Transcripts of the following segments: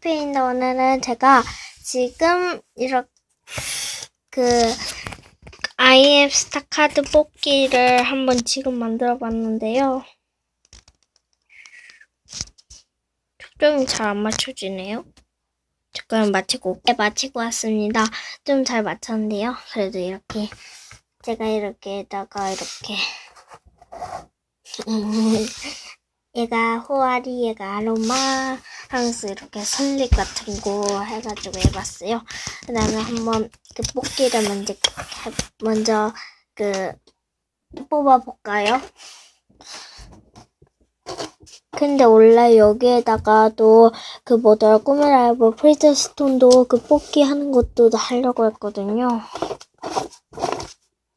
피인데 오늘은 제가 지금 이렇게 그 IM 스타 카드 뽑기를 한번 지금 만들어 봤는데요. 초점이 잘 안 맞춰지네요. 잠깐 마치고 네, 마치고 왔습니다. 좀 잘 맞췄는데요. 그래도 이렇게 제가 이렇게다가 이렇게 얘가 호아리, 얘가 아로마, 하면서 이렇게 설립 같은 거 해가지고 해봤어요. 그 다음에 한번 그 뽑기를 먼저, 해- 먼저 그 뽑아볼까요? 근데 원래 여기에다가도 그 뭐더라 꿈의 라이브 프리드스톤도 그 뽑기 하는 것도 하려고 했거든요.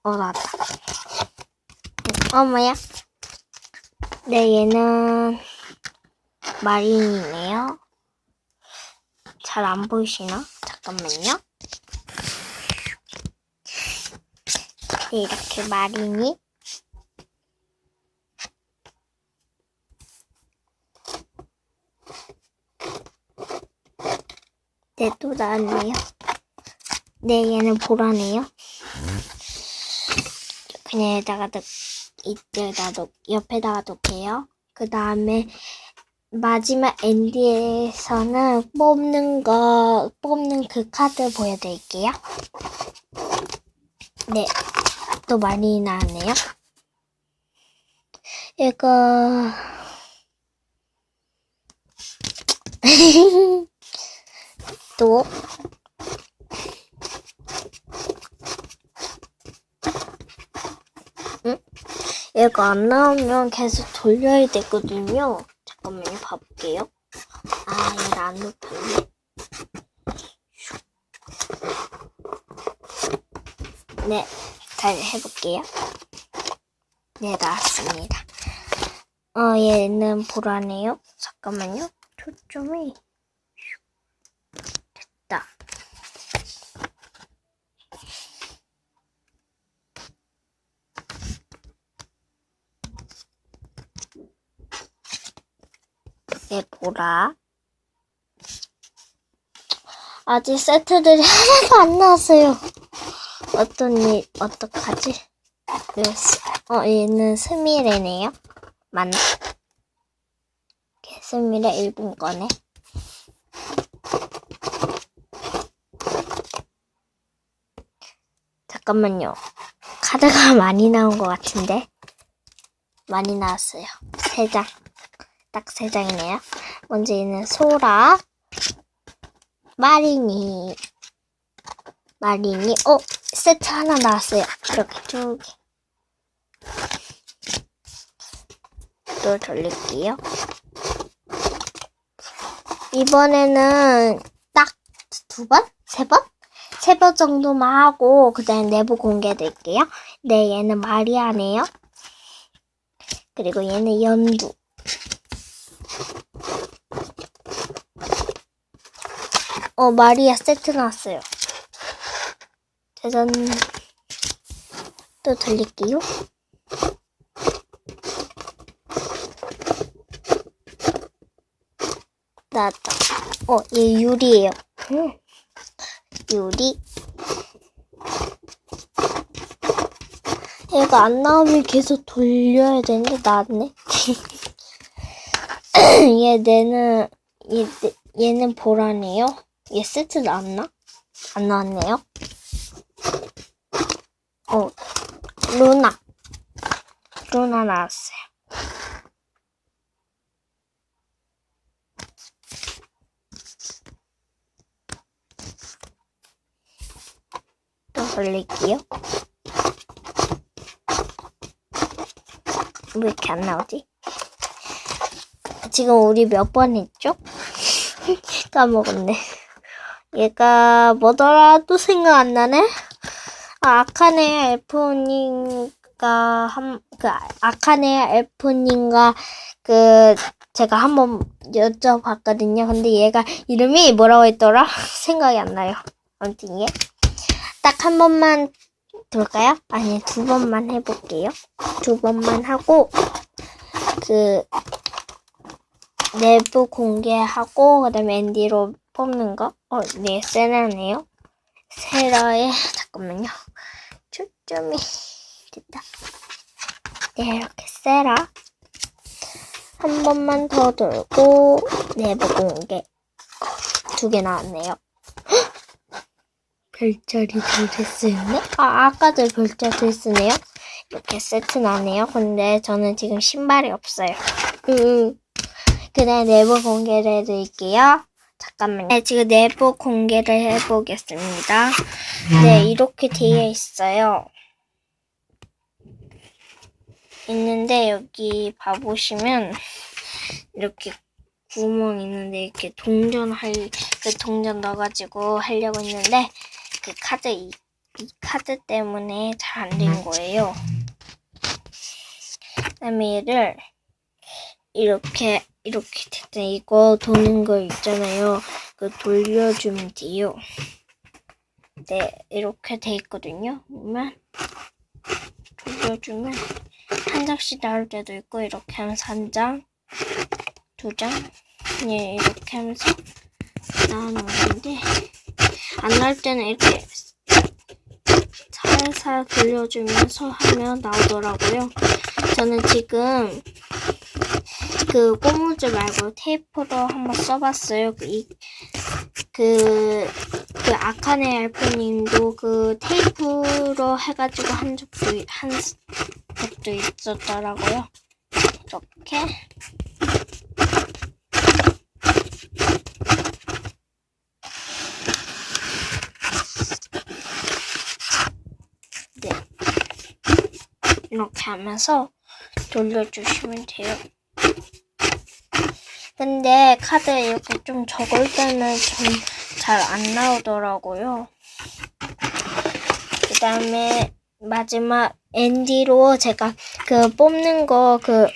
어 나왔다. 어 뭐야? 네 얘는 마린이네요. 잘 안 보이시나? 잠깐만요. 네, 이렇게 마린이 네, 또 나왔네요. 네, 얘는 보라네요. 그냥 여기다가 넣, 이때다 놓, 옆에다가 놓을게요. 그 다음에 마지막 엔디에서는 뽑는 거, 뽑는 그 카드 보여드릴게요. 네, 또 많이 나왔네요. 이거, 또, 얘가 안 나오면 계속 돌려야 되거든요. 잠깐만요, 봐볼게요. 아, 얘가 안 높았네. 네, 잘 해볼게요. 네, 나왔습니다. 어, 얘는 보라네요. 잠깐만요. 초점이. 보라. 아직 세트들이 하나도 안 나왔어요. 어떤 일, 어떡하지? 네, 스- 어, 얘는 스미레네요. 맞나? 스미레 일본 거네. 잠깐만요. 카드가 많이 나온 것 같은데? 많이 나왔어요. 세 장. 딱 세 장이네요. 먼저 얘는 소라, 마리니, 마리니, 어, 세트 하나 나왔어요. 이렇게 두 개. 또 돌릴게요. 이번에는 딱 두 번? 세 번? 세 번 정도만 하고, 그 다음에 내부 공개드릴게요. 네, 얘는 마리아네요. 그리고 얘는 연두. 어, 마리아 세트 나왔어요. 짜잔. 또 돌릴게요. 나왔다. 어, 얘 유리예요. 음. 유리. 얘가 안 나오면 계속 돌려야 되는데 나왔네. 얘 내는 얘 얘는 보라네요. 얘 세트 나왔나? 안 나왔네요. 어, 루나. 루나 나왔어요. 또 돌릴게요. 왜 이렇게 안 나오지? 지금 우리 몇 번 했죠? 까먹었네. 얘가 뭐더라? 또 생각 안 나네? 아, 아카네 엘프님과 한, 그, 아카네 엘프님과 그, 제가 한번 여쭤봤거든요. 근데 얘가 이름이 뭐라고 했더라? 생각이 안 나요. 아무튼 얘. 딱 한 번만 돌까요? 아니, 두 번만 해볼게요. 두 번만 하고, 그, 내부 공개하고 그 다음에 앤디로 뽑는 거. 어, 네, 세라네요. 세라에 잠깐만요. 초점이 됐다. 네, 이렇게 세라. 한 번만 더 돌고 내부 공개. 두개 나왔네요. 별자리 드레스였네? 아, 아까도 별자 드레스네요? 이렇게 세트 나네요. 근데 저는 지금 신발이 없어요. 음. 그냥 내부 공개를 해드릴게요. 잠깐만요. 네, 지금 내부 공개를 해보겠습니다. 네, 이렇게 되어 있어요. 있는데, 여기 봐보시면, 이렇게 구멍 있는데, 이렇게 동전 할, 그 동전 넣어가지고 하려고 했는데, 그 카드, 이, 이 카드 때문에 잘 안 된 거예요. 그 다음에 얘를, 이렇게, 이렇게 됐다. 이거 도는 거 있잖아요. 그 돌려주면 돼요. 네, 이렇게 돼 있거든요. 보면, 돌려주면, 한 장씩 나올 때도 있고, 이렇게 하면서 한 장, 두 장, 예, 이렇게 하면서 나오는 건데, 안 나올 때는 이렇게 살살 돌려주면서 하면 나오더라고요. 저는 지금 그 고무줄 말고 테이프로 한번 써봤어요. 그, 이, 그, 그 아카네 알프님도 그 테이프로 해가지고 한 적도, 있- 한 적도 있었더라고요. 이렇게. 네. 이렇게 하면서 돌려주시면 돼요. 근데 카드 이렇게 좀 적을 때는 좀 잘 안 나오더라고요. 그 다음에 마지막 엔디로 제가 그 뽑는 거 그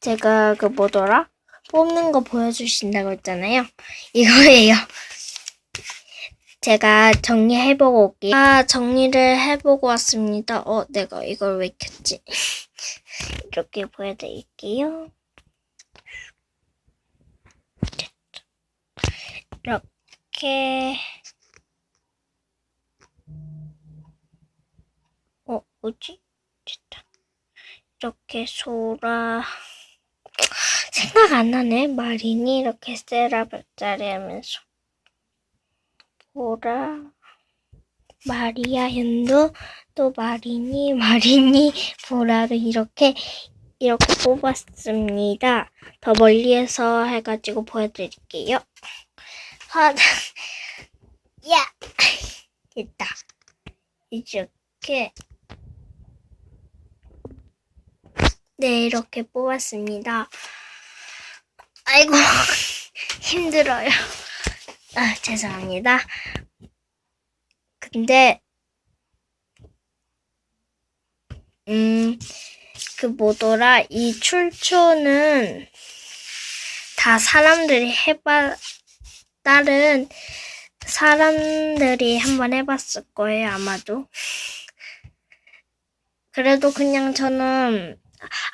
제가 그 뭐더라? 뽑는 거 보여주신다고 했잖아요. 이거예요. 제가 정리해보고 올게요. 아, 정리를 해보고 왔습니다. 어, 내가 이걸 왜 켰지? 이렇게 보여드릴게요. 이렇게. 어, 뭐지? 됐다. 이렇게 소라. 생각 안 나네. 마린이 이렇게 세라 별자리 하면서. 보라. 마리아 현도 또 마리니 마리니 보라를 이렇게 이렇게 뽑았습니다. 더 멀리에서 해가지고 보여드릴게요. 하나, 야, 됐다. 이렇게 네 이렇게 뽑았습니다. 아이고 힘들어요. 아 죄송합니다. 근데 음, 그 뭐더라, 이 출처는 다 사람들이 해봐, 다른 사람들이 한번 해봤을 거예요, 아마도. 그래도 그냥 저는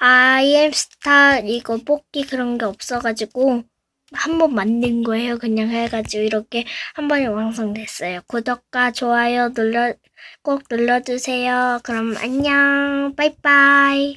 아이엠스타 이거 뽑기 그런 게 없어가지고 한 번 만든 거예요. 그냥 해가지고 이렇게 한 번에 완성됐어요. 구독과 좋아요 눌러, 꼭 눌러주세요. 그럼 안녕. 빠이빠이.